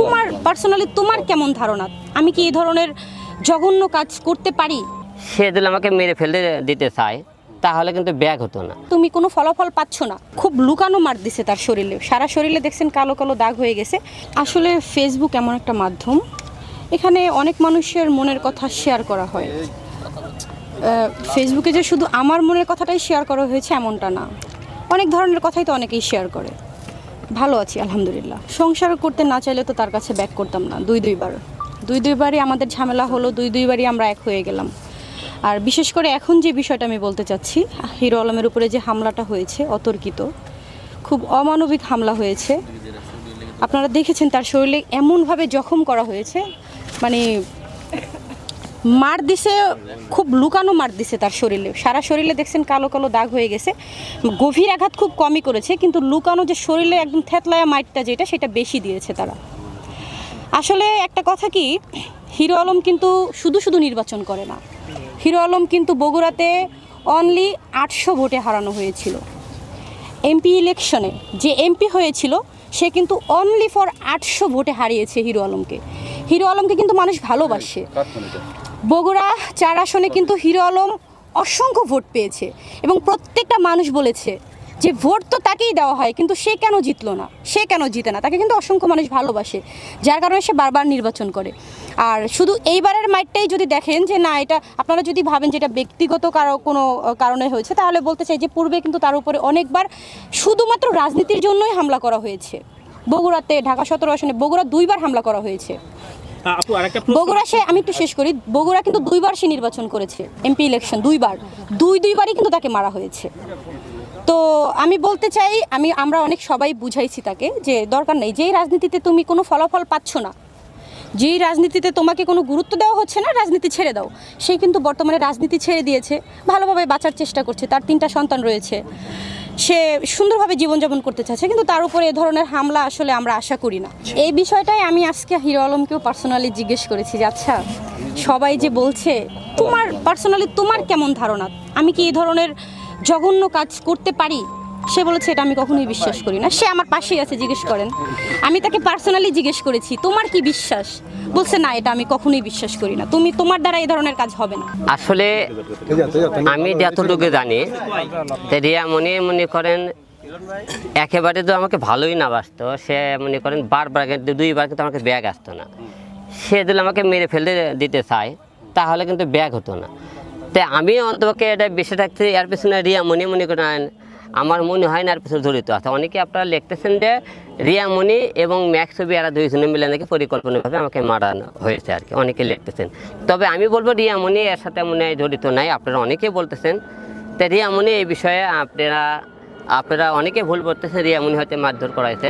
তোমার পার্সোনালি তোমার কেমন ধারণা? আমি কি এই ধরনের জঘন্য কাজ করতে পারি? সে যদি আমাকে মেরে ফেলতে দিতে চায় তাহলে কিন্তু ব্যাগ হতো না। তুমি কোনো ফলাফল পাচ্ছ না। খুব লুকানো মার দিছে তার শরীরে। সারা শরীরে দেখছেন কালো কালো দাগ হয়ে গেছে। আসলে ফেসবুক এমন একটা মাধ্যম। এখানে অনেক মানুষের মনের কথা শেয়ার করা হয়। ফেসবুকে যে শুধু আমার মনের কথাটাই শেয়ার করা হয়েছে এমনটা না। অনেক ধরনের কথাই তো অনেকেই শেয়ার করে। ভালো আছি, আলহামদুলিল্লাহ। সংসার করতে না চাইলে তো তার কাছে ব্যাক করতাম না, দুই দুইবার। দুই দুইবারই আমাদের ঝামেলা হলো, দুই দুইবারই আমরা এক হয়ে গেলাম। আর বিশেষ করে এখন যে বিষয়টা আমি বলতে চাচ্ছি, হিরো আলমের উপরে যে হামলাটা হয়েছে, অতর্কিত, খুব অমানবিক হামলা হয়েছে। আপনারা দেখেছেন তার শরীরে এমনভাবে জখম করা হয়েছে মানে মার দিছে, খুব লুকানো মার দিছে তার শরীরে। সারা শরীরে দেখছেন কালো কালো দাগ হয়ে গেছে। গভীর আঘাত খুব কমই করেছে, কিন্তু লুকানো যে শরীরে একদম থেতলায়া মাইটটা যেটা, সেটা বেশি দিয়েছে তারা। আসলে একটা কথা কি, হিরো আলম কিন্তু শুধু শুধু নির্বাচন করে না। হিরো আলম কিন্তু বগুড়াতে অনলি আটশো ভোটে হারানো হয়েছিল। এমপি ইলেকশনে যে এমপি হয়েছিল সে কিন্তু অনলি ফর আটশো ভোটে হারিয়েছে হিরো আলমকে। হিরো আলমকে কিন্তু মানুষ ভালোবাসে। বগুড়া চার আসনে কিন্তু হিরো আলম অসংখ্য ভোট পেয়েছে এবং প্রত্যেকটা মানুষ বলেছে যে ভোট তো তাকেই দেওয়া হয় কিন্তু সে কেন জিতলো না? সে কেন জিতে না? তাকে কিন্তু অসংখ্য মানুষ ভালোবাসে যার কারণে সে বারবার নির্বাচন করে। আর শুধু এইবারের মাইটটাই যদি দেখেন যে না এটা আপনারা যদি ভাবেন যে এটা ব্যক্তিগত কারও কোনো কারণে হয়েছে তাহলে বলতে চাই যে পূর্বে কিন্তু তার উপরে অনেকবার শুধুমাত্র রাজনীতির জন্যই হামলা করা হয়েছে। বগুড়াতে ঢাকা সতেরো আসনে বগুড়া দুইবার হামলা করা হয়েছে। বগুড়া সে আমি একটু শেষ করি বগুড়া কিন্তু দুইবার সে নির্বাচন করেছে এমপি ইলেকশন দুইবার। দুই দুইবারই কিন্তু তাকে মারা হয়েছে। তো আমি বলতে চাই আমি আমরা অনেক সবাই বুঝাইছি তাকে যে দরকার নেই যেই রাজনীতিতে তুমি কোনো ফলাফল পাচ্ছ না যেই রাজনীতিতে তোমাকে কোনো গুরুত্ব দেওয়া হচ্ছে না, রাজনীতি ছেড়ে দাও। সে কিন্তু বর্তমানে রাজনীতি ছেড়ে দিয়েছে, ভালোভাবে বাঁচার চেষ্টা করছে, তার তিনটা সন্তান রয়েছে। সে সুন্দরভাবে জীবনযাপন করতে চাচ্ছে কিন্তু তার উপরে এ ধরনের হামলা আসলে আমরা আশা করি না। এই বিষয়টাই আমি আজকে হিরো আলমকেও পার্সোনালি জিজ্ঞেস করেছি যে আচ্ছা সবাই যে বলছে, তোমার পার্সোনালি তোমার কেমন ধারণা? আমি কি এই ধরনের জঘন্য কাজ করতে পারি? সে বলেছে, এটা আমি কখনোই বিশ্বাস করি না। সে আমার পাশেই আছে, জিজ্ঞেস করেন। আমি তাকে পার্সোনালি জিজ্ঞেস করেছি, তোমার কি বিশ্বাস? বলছে, না, এটা আমি কখনোই বিশ্বাস করি না। তুমি, তোমার দ্বারা এই ধরনের কাজ হবে না। আসলে আমি যতটুকু জানি রিয়া মনে মনে করেন, একেবারে তো আমাকে ভালোই না বাসতো। সে মনে করেন, বারবার কিন্তু, দুইবার কিন্তু আমাকে ব্যাগ আসতো না। সে যদি আমাকে মেরে ফেলে দিতে চায়, তাহলে কিন্তু ব্যাগ হতো না। তাই আমি অন্তপক্ষে এটা বেশি থাকতে, এর পেছনে রিয়া মনে মনে করেন আমার মনে হয় না আর পিছনে জড়িত আছে। অনেকে আপনারা লিখতেছেন যে রিয়ামণি এবং ম্যাক্সবি এরা দুইজনে মিলে নাকি পরিকল্পনাভাবে আমাকে মারানো হয়েছে আর কি, অনেকে লিখতেছেন। তবে আমি বলব রিয়ামণি এর সাথে মনে হয় জড়িত নাই, আপনারা অনেকে বলতেছেন। তো রিয়ামণি এই বিষয়ে আপনারা আপনারা অনেকে ভুল করতেছেন রিয়ামণি হয়তো মারধর করাইছে।